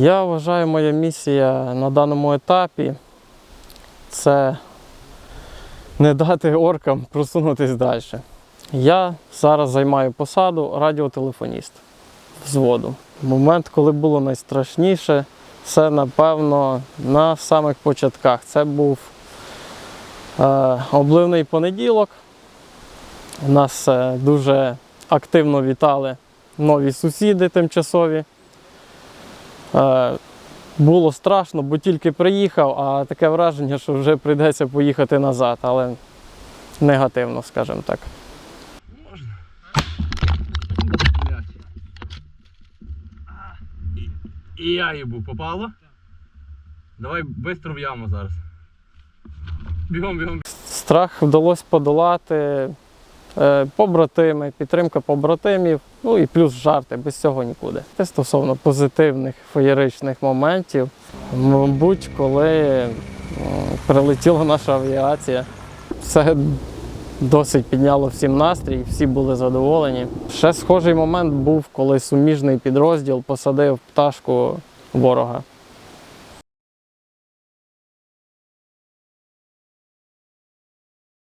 Я вважаю, моя місія на даному етапі це не дати оркам просунутись далі. Я зараз займаю посаду радіотелефоніст взводу. Момент, коли було найстрашніше, це напевно на самих початках. Це був е, обливний понеділок. Нас е, дуже активно вітали нові сусіди тимчасові. Е, було страшно, бо тільки приїхав, а таке враження, що вже прийдеться поїхати назад, але негативно, скажімо так. Можна. І, і я їбу, попало? Давай швидко в яму зараз. Бігом, бігом. Страх вдалося подолати. Е, Побратими, підтримка побратимів, ну і плюс жарти, без цього нікуди. Те стосовно позитивних феєричних моментів, мабуть, коли прилетіла наша авіація, все досить підняло всім настрій, всі були задоволені. Ще схожий момент був, коли суміжний підрозділ посадив пташку ворога.